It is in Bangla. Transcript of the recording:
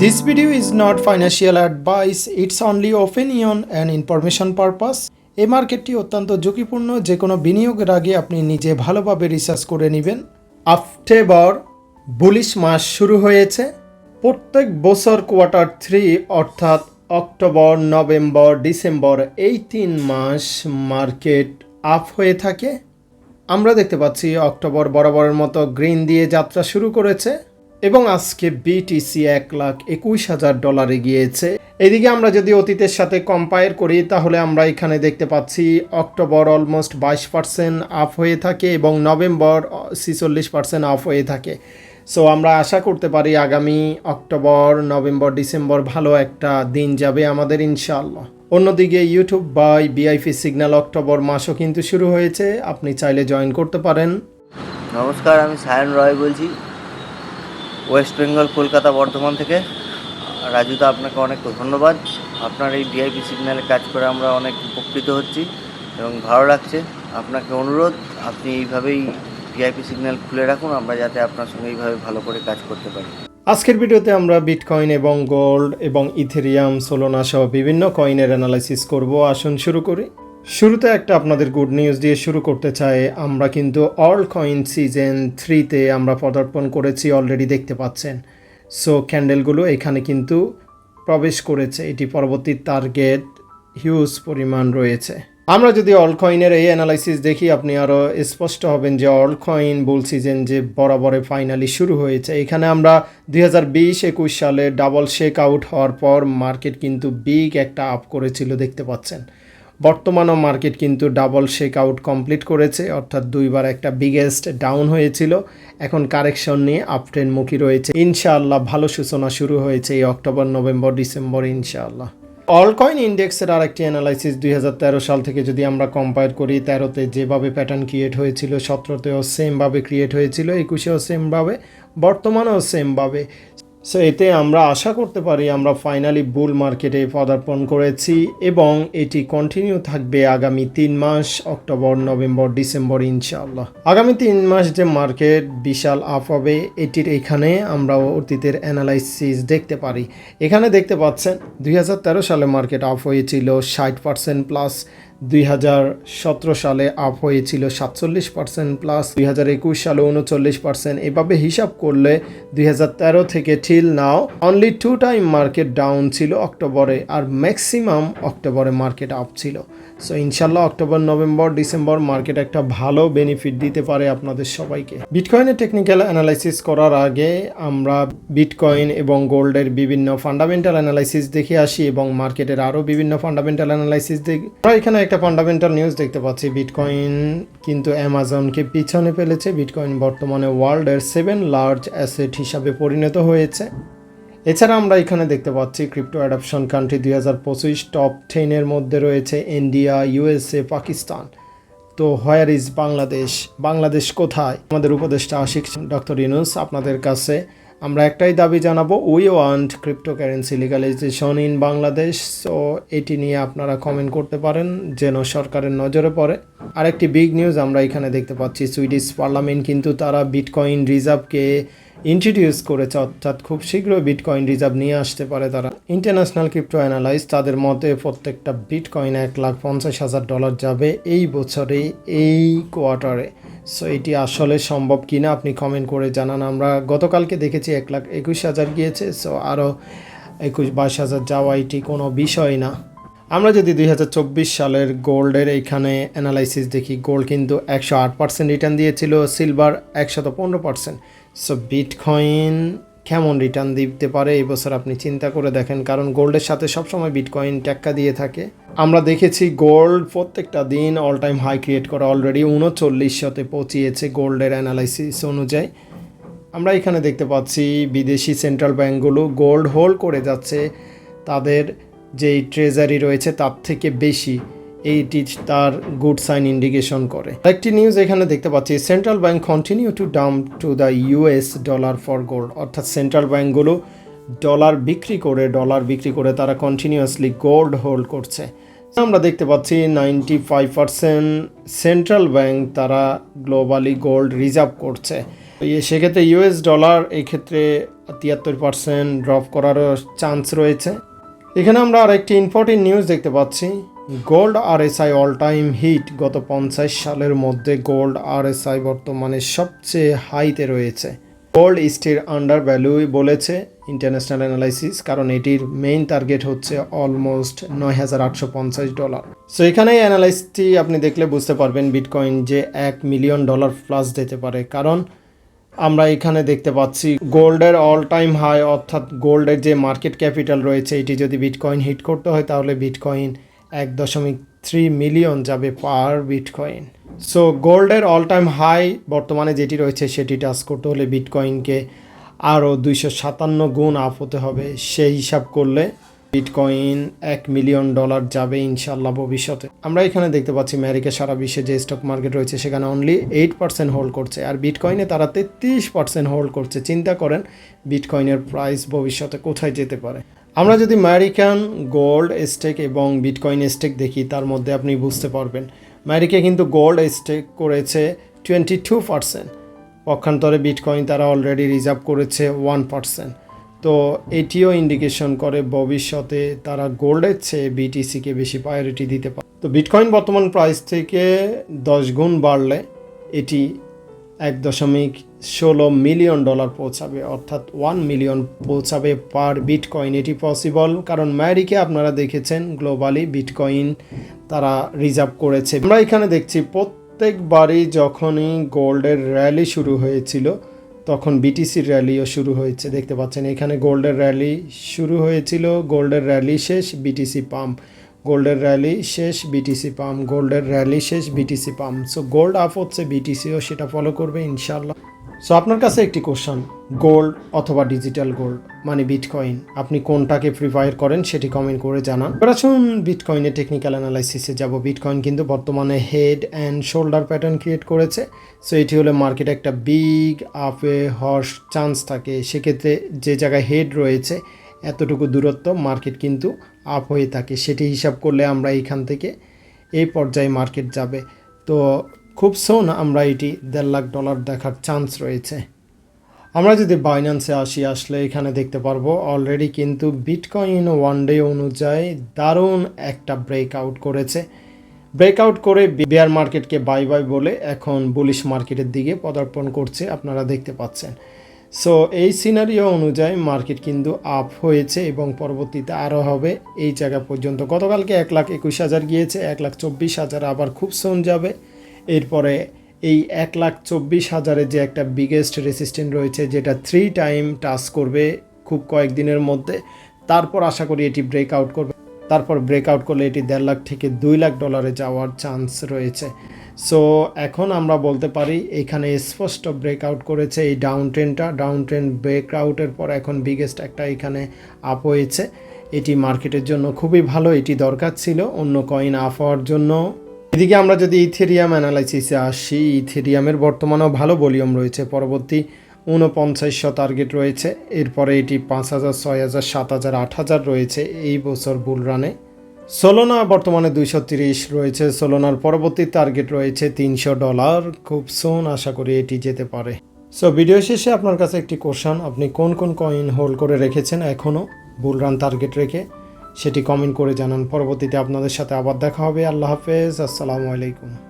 This video is not financial advice, it's only opinion and information purpose. এই মার্কেটটি অত্যন্ত ঝুঁকিপূর্ণ। যে কোনো বিনিয়োগের আগে আপনি নিজে ভালোভাবে রিসার্চ করে নেবেন। অক্টোবর বুলিশ মাস শুরু হয়েছে। প্রত্যেক বছর কোয়ার্টার থ্রি অর্থাৎ অক্টোবর নভেম্বর ডিসেম্বর এই তিন মাস মার্কেট আপ হয়ে থাকে। আমরা দেখতে পাচ্ছি অক্টোবর বরাবরের মতো গ্রিন দিয়ে যাত্রা শুরু করেছে। এবং আজকে বিটিসি এক লাখ একুশ হাজার ডলারে গিয়েছে। এদিকে আমরা যদি অতীতের সাথে কম্পায়ার করি, তাহলে আমরা এখানে দেখতে পাচ্ছি অক্টোবর অলমোস্ট বাইশ পার্সেন্ট আপ হয়ে থাকে এবং নভেম্বর ছিচল্লিশ পার্সেন্ট আপ হয়ে থাকে। সো আমরা আশা করতে পারি আগামী অক্টোবর, নভেম্বর, ডিসেম্বর ভালো একটা দিন যাবে আমাদের, ইনশাআল্লাহ। অন্যদিকে YouTube by BIP signal October মাসও কিন্তু শুরু হয়েছে। আপনি চাইলে জয়েন করতে পারেন। নমস্কার, আমি সায়ন রয় বলছি। ওয়েস্ট বেঙ্গল, কলকাতা, বর্ধমান থেকে। রাজুদা আপনাকে অনেক ধন্যবাদ। আপনার এই ডিআইপি সিগন্যালে কাজ করে আমরা অনেক উপকৃত হচ্ছি এবং ভালো লাগছে। আপনাকে অনুরোধ, আপনি এইভাবেই ডিআইপি সিগন্যাল খুলে রাখুন, আমরা যাতে আপনার সঙ্গে এইভাবে ভালো করে কাজ করতে পারি। আজকের ভিডিওতে আমরা বিটকয়েন এবং গোল্ড এবং ইথেরিয়াম সোলোনা সহ বিভিন্ন কয়েনের অ্যানালাইসিস করব। আসুন শুরু করি। শুরুতে একটা আপনাদের গুড নিউজ দিয়ে শুরু করতে চাই। আমরা কিন্তু অল কয়েন সিজন থ্রিতে আমরা পদার্পণ করেছি অলরেডি দেখতে পাচ্ছেন। সো ক্যান্ডেলগুলো এখানে কিন্তু প্রবেশ করেছে। এটি পরবর্তী টার্গেট হিউজ পরিমাণ রয়েছে। আমরা যদি অল কয়েনের এই অ্যানালাইসিস দেখি, আপনি আরও স্পষ্ট হবেন যে অল কয়েন বুল সিজন যে বরাবরে ফাইনালি শুরু হয়েছে। এখানে আমরা দুই হাজার সালে ডাবল শেক আউট হওয়ার পর মার্কেট কিন্তু বিগ একটা আপ করেছিল, দেখতে পাচ্ছেন। বর্তমানও মার্কেট কিন্তু ডাবল শেক আউট কমপ্লিট করেছে, অর্থাৎ দুইবার একটা বিগেস্ট ডাউন হয়েছিল। এখন কারেকশন নিয়ে আপট্রেনমুখী রয়েছে। ইনশাআল্লাহ ভালো সূচনা শুরু হয়েছে এই অক্টোবর, নভেম্বর, ডিসেম্বর ইনশাআল্লাহ। অলকয়েন ইন্ডেক্সের আরেকটি অ্যানালাইসিস দুই হাজার তেরো সাল থেকে যদি আমরা কম্পেয়ার করি, তেরোতে যেভাবে প্যাটার্ন ক্রিয়েট হয়েছিল, সতেরোতেও সেমভাবে ক্রিয়েট হয়েছিল, একুশেও সেমভাবে বর্তমানেও সেমভাবে সো এতে আমরা আশা করতে পারি আমরা ফাইনালি বুল মার্কেটে পদার্পণ করেছি এবং এটি কন্টিনিউ থাকবে আগামী তিন মাস অক্টোবর নভেম্বর ডিসেম্বর ইনশাআল্লাহ। আগামী তিন মাস যে মার্কেট বিশাল আপ হবে, এটির এখানে আমরা অতীতের অ্যানালাইসিস দেখতে পারি। এখানে দেখতে পাচ্ছেন, দুই হাজার তেরো সালে মার্কেট আপ হয়েছিল ষাট পার্সেন্ট প্লাস দুই হাজার সতেরো সালে আপ হয়েছিল সাতচল্লিশ পার্সেন্ট প্লাস দুই হাজার একুশ সালে উনচল্লিশ পার্সেন্ট এভাবে হিসাব করলে দুই হাজার তেরো থেকে till now only two time market down ছিল অক্টোবরে আর ম্যাক্সিমাম অক্টোবরে মার্কেট আপ ছিল। সো ইনশাল্লাহ অক্টোবর, নভেম্বর, ডিসেম্বর মার্কেট একটা ভালো বেনিফিট দিতে পারে আপনাদের সবাইকে। বিটকয়েনের টেকনিক্যাল অ্যানালাইসিস করার আগে আমরা বিটকয়েন এবং গোল্ডের বিভিন্ন ফান্ডামেন্টাল অ্যানালাইসিস দেখে আসি এবং মার্কেটের আরও বিভিন্ন ফান্ডামেন্টাল অ্যানালাইসিস দেখি। আমরা এখানে একটা ফান্ডামেন্টাল নিউজ দেখতে পাচ্ছি বিটকয়েন কিন্তু অ্যামাজনকে পিছনে ফেলেছে। বিটকয়েন বর্তমানে ওয়ার্ল্ডের সেভেন লার্জ অ্যাসেট হিসাবে পরিণত হয়েছে। এছাড়া আমরা এখানে দেখতে পাচ্ছি ক্রিপ্টো অ্যাডাপশন কান্ট্রি দুই হাজার পঁচিশ টপ টেনের মধ্যে রয়েছে ইন্ডিয়া ইউএসএ পাকিস্তান তো হোয়ার ইজ বাংলাদেশ বাংলাদেশ কোথায়? আমাদের উপদেষ্টা আশিক ডক্টর ইউনুস আপনাদের কাছে আমরা একটাই দাবি জানাব we want cryptocurrency legalization in Bangladesh so এটি নিয়ে আপনারা কমেন্ট করতে পারেন, যেন সরকারের নজরে পড়ে। আরেকটি বিগ নিউজ আমরা এখানে দেখতে পাচ্ছি সুইডিশ পার্লামেন্ট কিন্তু তারা বিটকয়েন রিজার্ভকে ইন্ট্রোডিউস করেছে, অর্থাৎ খুব শীঘ্রই বিটকয়েন রিজার্ভ নিয়ে আসতে পারে তারা। ইন্টারন্যাশনাল ক্রিপ্টো অ্যানালাইজ তাদের মতে প্রত্যেকটা বিটকয়েন এক লাখ পঞ্চাশ হাজার ডলার যাবে এই বছরে, এই কোয়ার্টারে সো এটি আসলে সম্ভব কি না আপনি কমেন্ট করে জানান। আমরা গতকালকে দেখেছি এক লাখ একুশ হাজার গিয়েছে সো আরও একুশ বাইশ হাজার যাওয়া এটি কোনো বিষয় না। আমরা যদি দুই হাজার চব্বিশ সালের গোল্ডের এইখানে অ্যানালাইসিস দেখি গোল্ড কিন্তু একশো আট পার্সেন্ট রিটার্ন দিয়েছিল সিলভার একশত পনেরো পার্সেন্ট সো বিটকয়েন কেমন রিটার্ন দিতে পারে এই বছর আপনি চিন্তা করে দেখেন, কারণ গোল্ডের সাথে সবসময় বিটকয়েন টেক্কা দিয়ে থাকে। আমরা দেখেছি গোল্ড প্রত্যেকটা দিন অল টাইম হাই ক্রিয়েট করা অলরেডি উনচল্লিশশোতে পৌঁছিয়েছে গোল্ডের অ্যানালাইসিস অনুযায়ী। আমরা এখানে দেখতে পাচ্ছি বিদেশি সেন্ট্রাল ব্যাঙ্কগুলো গোল্ড হোল্ড করে যাচ্ছে। তাদের যেই ট্রেজারি রয়েছে, তার থেকে বেশি এইটি তার গুড সাইন ইন্ডিকেশন করে। একটি নিউজ এখানে দেখতে পাচ্ছি, central bank continue to dump to the US dollar for gold অর্থাৎ সেন্ট্রাল ব্যাঙ্কগুলো ডলার বিক্রি করে ডলার বিক্রি করে তারা কন্টিনিউয়াসলি গোল্ড হোল্ড করছে। আমরা দেখতে পাচ্ছি ninety five percent central bank তারা গ্লোবালি গোল্ড রিজার্ভ করছে। সেক্ষেত্রে ইউএস ডলার এক্ষেত্রে তিয়াত্তর পার্সেন্ট ড্রপ করারও চান্স রয়েছে। এখানে আমরা আরেকটি ইম্পর্টেন্ট নিউজ দেখতে পাচ্ছি gold RSI all time hit গত পঞ্চাশ সালের মধ্যে গোল্ড আরএসআই বর্তমানে সবচেয়ে হাইতে রয়েছে। গোল্ড স্টির আন্ডার ভ্যালু বলেছে ইন্টারন্যাশনাল অ্যানালাইসিস কারণ এটির মেইন টার্গেট হচ্ছে অলমোস্ট নয় হাজার আটশো পঞ্চাশ ডলার সো এখানে অ্যানালাইসটি আপনি দেখলে বুঝতে পারবেন বিটকয়েন যে এক মিলিয়ন ডলার প্লাস দিতে পারে। কারণ আমরা এখানে দেখতে পাচ্ছি গোল্ডের অল টাইম হাই অর্থাৎ গোল্ডের যে মার্কেট ক্যাপিটাল রয়েছে, এটি যদি বিটকয়েন হিট করতে হয়, তাহলে বিটকয়েন এক দশমিক থ্রি মিলিয়ন যাবে পার বিটকয়েন। সো গোল্ডের অল টাইম হাই বর্তমানে যেটি রয়েছে সেটি টাচ করতে হলে বিটকয়েনকে আরও দুইশো সাতান্ন গুণ আপ হতে হবে। সেই হিসাব করলে বিটকয়েন এক মিলিয়ন ডলার যাবে ইনশাল্লাহ ভবিষ্যতে। আমরা এখানে দেখতে পাচ্ছি আমেরিকা সারা বিশ্বে যে স্টক মার্কেট রয়েছে সেখানে অনলি এইট পার্সেন্ট হোল্ড করছে আর বিটকয়েনে তারা তেত্রিশ পার্সেন্ট হোল্ড করছে। চিন্তা করেন বিটকয়েনের প্রাইস ভবিষ্যতে কোথায় যেতে পারে। আমরা যদি আমেরিকান গোল্ড স্টেক এবং বিটকয়েন স্টেক দেখি, তার মধ্যে আপনি বুঝতে পারবেন। আমেরিকা কিন্তু গোল্ড স্টেক করেছে টোয়েন্টি টু পার্সেন্ট পক্ষান্তরে বিটকয়েন তারা অলরেডি রিজার্ভ করেছে ওয়ান পার্সেন্ট তো এটিও ইন্ডিকেশন করে ভবিষ্যতে তারা গোল্ডের চেয়ে বিটিসিকে বেশি প্রায়োরিটি দিতে পারে তো বিটকয়েন বর্তমান প্রাইস থেকে দশ গুণ বাড়লে এটি এক দশমিক ষোলো মিলিয়ন ডলার পৌঁছাবে, অর্থাৎ ওয়ান মিলিয়ন পৌঁছাবে পার বিটকয়েন। এটি পসিবল কারণ ম্যারিকে আপনারা দেখেছেন গ্লোবালি বিটকয়েন তারা রিজার্ভ করেছে। আমরা এখানে দেখছি, প্রত্যেকবারই যখনই গোল্ডের র্যালি শুরু হয়েছিল, তখন বিটিসির র্যালিও শুরু হয়েছে। দেখতে পাচ্ছেন, এখানে গোল্ডের র্যালি শুরু হয়েছিল, গোল্ডের র্যালি শেষ বিটিসি পাম্প গোল্ডের র্যালি শেষ বিটিসি পাম্প গোল্ডের র্যালি শেষ BTC pump so gold up হচ্ছে বিটিসিও সেটা ফলো করবে ইনশাল্লাহ সো আপনার কাছে একটি কোশ্চান গোল্ড অথবা ডিজিটাল গোল্ড মানে বিটকয়েন আপনি কোনটাকে প্রিফার করেন সেটি কমেন্ট করে জানান। এবার আসুন বিটকয়েনের টেকনিক্যাল অ্যানালাইসিসে যাব। বিটকয়েন কিন্তু বর্তমানে head and shoulder pattern create করেছে। সো এটি হলে মার্কেটে একটা বিগ আপে হর্স চান্স থাকে। সেক্ষেত্রে যে জায়গায় হেড রয়েছে এতটুকু দূরত্ব মার্কেট কিন্তু আপ হয়ে থাকে। সেটি হিসাব করলে আমরা এইখান থেকে এই পর্যায়ে মার্কেট যাবে। তো খুব সোন আমরা এটি দেড় লাখ ডলার দেখার চান্স রয়েছে। আমরা যদি বাইন্যান্সে আসি, আসলে এখানে দেখতে পারব অলরেডি কিন্তু বিটকয়েন ওয়ান ডে অনুযায়ী দারুণ একটা ব্রেকআউট করেছে। ব্রেকআউট করে বেয়ার মার্কেটকে বাই বাই বলে এখন বুলিশ মার্কেটের দিকে পদার্পণ করছে, আপনারা দেখতে পাচ্ছেন। সো এই সিনারিও অনুযায়ী মার্কেট কিন্তু আপ হয়েছে এবং পরবর্তীতে আরও হবে এই জায়গা পর্যন্ত। গতকালকে এক লাখ একুশ হাজার গিয়েছে, এক লাখ চব্বিশ হাজার আবার খুব সোন যাবে। এরপরে এই এক লাখ চব্বিশ হাজারের যে একটা বিগেস্ট রেসিস্ট্যান্ট রয়েছে, যেটা থ্রি টাইম টাচ করবে খুব কয়েকদিনের মধ্যে, তারপর আশা করি এটি ব্রেকআউট করবে। তারপর ব্রেকআউট করলে এটি দেড় লাখ থেকে দুই লাখ ডলারে যাওয়ার চান্স রয়েছে। সো এখন আমরা বলতে পারি, এখানে স্পষ্ট ব্রেকআউট করেছে এই ডাউন ট্রেনটা ডাউন ট্রেন ব্রেকআউটের পর এখন বিগেস্ট একটা এখানে আপ হয়েছে। এটি মার্কেটের জন্য খুবই ভালো, এটি দরকার ছিল। অন্য কয়েন আপ হওয়ার জন্য। এদিকে আমরা যদি ইথেরিয়াম অ্যানালাইসিসে আসি ইথেরিয়ামের বর্তমানেও ভালো ভলিউম রয়েছে। পরবর্তী ঊনপঞ্চাশশো টার্গেট রয়েছে। এরপরে এটি পাঁচ হাজার, ছয় হাজার, সাত হাজার, আট হাজার রয়েছে এই বছর বুল রানে সোলোনা বর্তমানে দুইশো তিরিশ রয়েছে। সোলোনার পরবর্তী টার্গেট রয়েছে তিনশো ডলার খুব সোন আশা করি এটি যেতে পারে। সো ভিডিও শেষে আপনার কাছে একটি কোশ্চান আপনি কোন কোন কয়েন হোল্ড করে রেখেছেন এখনও বুল রান টার্গেট রেখে? সেটি কমেন্ট করে জানান। পরবর্তীতে আপনাদের সাথে আবার দেখা হবে। আল্লাহ হাফেজ। আসসালামু আলাইকুম।